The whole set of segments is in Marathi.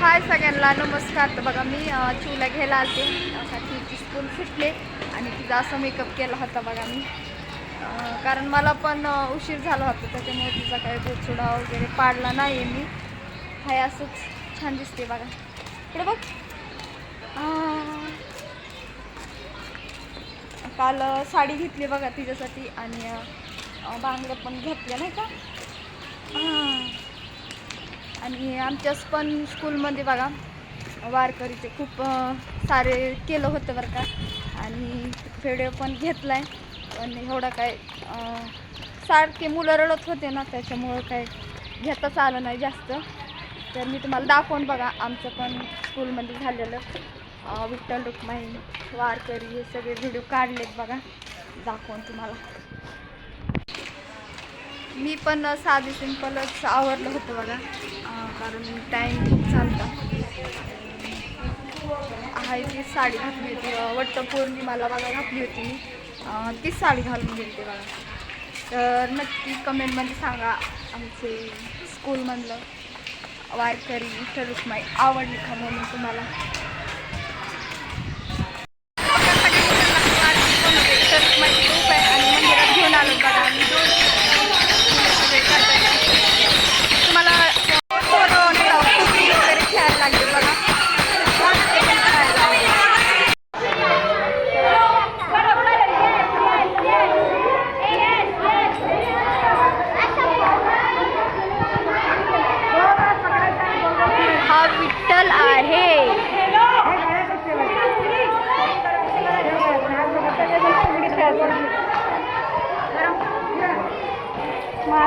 हाय सगळ्यांना नमस्कार. तर बघा मी अ, चिवला घ्यायला आलते. असा तिची स्कूल फुटले आणि तिचा असा मेकअप केला होता बघा मी. कारण मला पण उशीर झाला होता त्याच्यामुळे तिचा काही गोचुडा वगैरे पाडला नाही मी. हाय असंच छान दिसते बघा. इकडे बघ. काल साडी घेतली बघा तिच्यासाठी आणि अ, बांगड्या पण घेतल्या नाही का? हां आणि आमच्याच पण स्कूलमध्ये बघा वारकरीचे खूप सारे केलं होतं बरं का. आणि व्हिडिओ पण घेतला आहे पण एवढं काय सारखे मुलं रडत होते ना त्याच्यामुळं काय घेताच आलं नाही जास्त. तर मी तुम्हाला दाखवून बघा आमचं पण स्कूलमध्ये झालेलं. विठ्ठल रुक्माई वारकरी हे सगळे व्हिडिओ काढलेत बघा. दाखवून तुम्हाला. मी पण साधी सिंपलच आवडलं होतं बघा. कारण टाईम खूप चालता. आहे ती साडी घातली होती. अं, पौर्णिमाला बघा घातली होती मी. तीच साडी घालून गेली बघा. तर नक्की कमेंटमध्ये सांगा आमचे स्कूलमधलं वारकरी विठ्ठल रुक्माई आवडली का म्हणून तुम्हाला.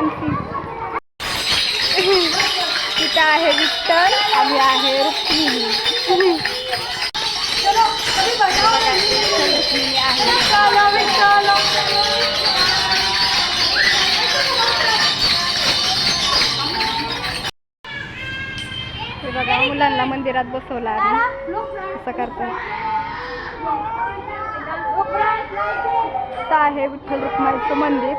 मानसी तिथं आहे विठ्ठल आणि आहे रुक्मिणी. रुक्मिणी आहे हे बघा मुलांना मंदिरात बसवलं आम्ही. असं करतात आहे विठ्ठल रुक्माईचं मंदिर.